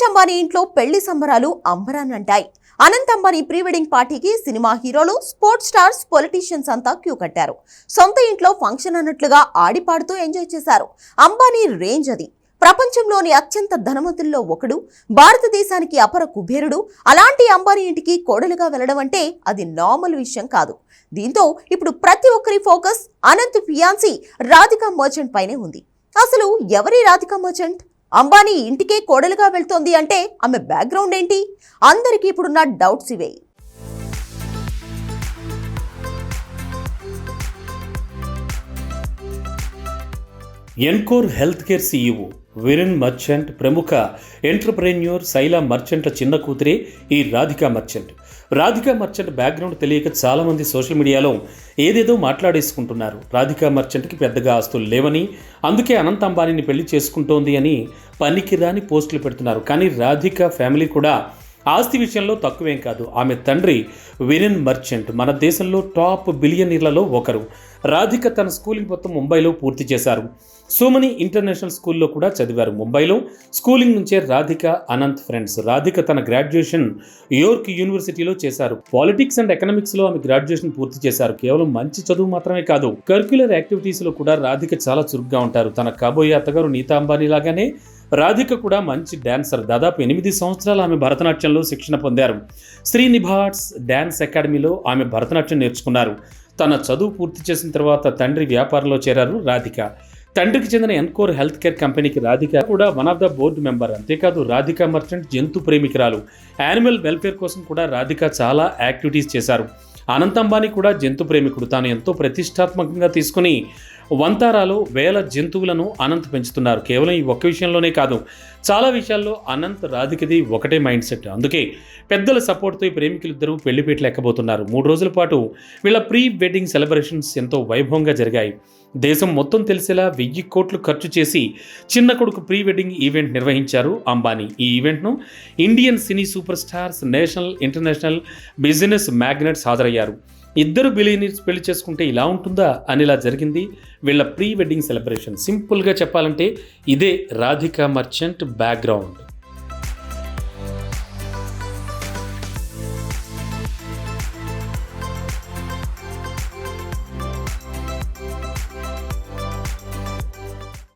ముఖేష్ అంబానీ ఇంట్లో పెళ్ళి సంబరాలు అంబరానంటాయి అనంత్ అంబానీ ప్రీ వెడ్డింగ్ పార్టీకి సినిమా హీరోలు స్పోర్ట్స్ స్టార్స్ పొలిటీషియన్స్ అంతా క్యూ కట్టారు. సొంత ఇంట్లో ఫంక్షన్ అన్నట్లుగా ఆడిపాడుతూ ఎంజాయ్ చేశారు. అంబానీ రేంజ్ అది. ప్రపంచంలోని అత్యంత ధనవంతుల్లో ఒకడు భారతదేశానికి అపర కుబేరుడు అలాంటి అంబానీ ఇంటికి కోడలుగా వెళ్ళడం అంటే అది నార్మల్ విషయం కాదు. దీంతో ఇప్పుడు ప్రతి ఒక్కరి ఫోకస్ అనంత్ ఫియాన్సీ రాధికా మర్చెంట్ పైనే ఉంది. అసలు ఎవరి రాధికా మర్చెంట్? అంబానీ ఇంటికే కోడలుగా వెళ్తోంది అంటే ఆమె బ్యాక్గ్రౌండ్ ఏంటి? అందరికీ ఇప్పుడున్న డౌట్స్ ఇవే. Encore health care CEO Viren Merchant ప్రముఖ ఎంటర్ప్రెన్యూర్ శైలా మర్చెంట్ల చిన్న కూతురే ఈ రాధికా మర్చెంట్. రాధికా మర్చెంట్ బ్యాక్గ్రౌండ్ తెలియక చాలామంది సోషల్ మీడియాలో ఏదేదో మాట్లాడేసుకుంటున్నారు. రాధికా మర్చెంట్కి పెద్దగా ఆస్తులు లేవని అందుకే అనంత అంబానీని పెళ్ళి చేసుకుంటోంది అని పనికిరాని పోస్టులు పెడుతున్నారు. కానీ రాధికా ఫ్యామిలీ కూడా ఆస్తి విషయంలో తక్కువేం కాదు. ఆమె తండ్రి విరెన్ మర్చెంట్. మన దేశంలో టాప్ బిలియనీర్లలో ఒకరు. రాధిక తన స్కూలింగ్ మొత్తం ముంబైలో పూర్తి చేశారు. సుమని ఇంటర్నేషనల్ స్కూల్లో కూడా చదివారు. ముంబైలో స్కూలింగ్ నుంచే రాధిక అనంత్ ఫ్రెండ్స్. రాధిక తన గ్రాడ్యుయేషన్ యోర్క్ యూనివర్సిటీలో చేశారు. పాలిటిక్స్ అండ్ ఎకనామిక్స్లో ఆమె గ్రాడ్యుయేషన్ పూర్తి చేశారు. కేవలం మంచి చదువు మాత్రమే కాదు కర్క్యులర్ యాక్టివిటీస్లో కూడా రాధిక చాలా చురుగ్గా ఉంటారు. తన కాబోయే అత్తగారు నీతా అంబానీ లాగానే రాధిక కూడా మంచి డాన్సర్. దాదాపు ఎనిమిది సంవత్సరాలు ఆమె భరతనాట్యంలో శిక్షణ పొందారు. శ్రీనిభాట్స్ డ్యాన్స్ అకాడమీలో ఆమె భరతనాట్యం నేర్చుకున్నారు. తన చదువు పూర్తి చేసిన తర్వాత తండ్రి వ్యాపారంలో చేరారు రాధిక. తండ్రికి చెందిన ఎన్కోర్ హెల్త్ కేర్ కంపెనీకి రాధిక కూడా one of the board member. అంతేకాదు రాధిక మర్చెంట్ జంతు ప్రేమికురాలు. యానిమల్ వెల్ఫేర్ కోసం కూడా రాధిక చాలా యాక్టివిటీస్ చేశారు. అనంత్ అంబానీ కూడా జంతు ప్రేమికుడు. తాను ఎంతో ప్రతిష్టాత్మకంగా తీసుకుని వంతారాలో వేల జంతువులను అనంత్ పెంచుతున్నారు. కేవలం ఈ ఒక్క విషయంలోనే కాదు చాలా విషయాల్లో అనంత్ రాధికది ఒకటే మైండ్ సెట్. అందుకే పెద్దల సపోర్ట్తో ఈ ప్రేమికులిద్దరూ పెళ్ళిపీటలు ఎక్కబోతున్నారు. మూడు రోజుల పాటు వీళ్ళ ప్రీ వెడ్డింగ్ సెలబ్రేషన్స్ ఎంతో వైభవంగా జరిగాయి. దేశం మొత్తం తెలిసేలా వెయ్యి కోట్లు ఖర్చు చేసి చిన్న కొడుకు ప్రీ వెడ్డింగ్ ఈవెంట్ నిర్వహించారు అంబానీ. ఈ ఈవెంట్ను Indian cine super stars national international business magnates హాజరయ్యారు. ఇద్దరు బిలియనీర్స్ పెళ్ళి చేసుకుంటే ఇలా ఉంటుందా అని ఇలా జరిగింది. వీళ్ళ ప్రీ వెడ్డింగ్ సెలబ్రేషన్. సింపుల్గా చెప్పాలంటే ఇదే రాధికా మర్చెంట్ బ్యాక్గ్రౌండ్.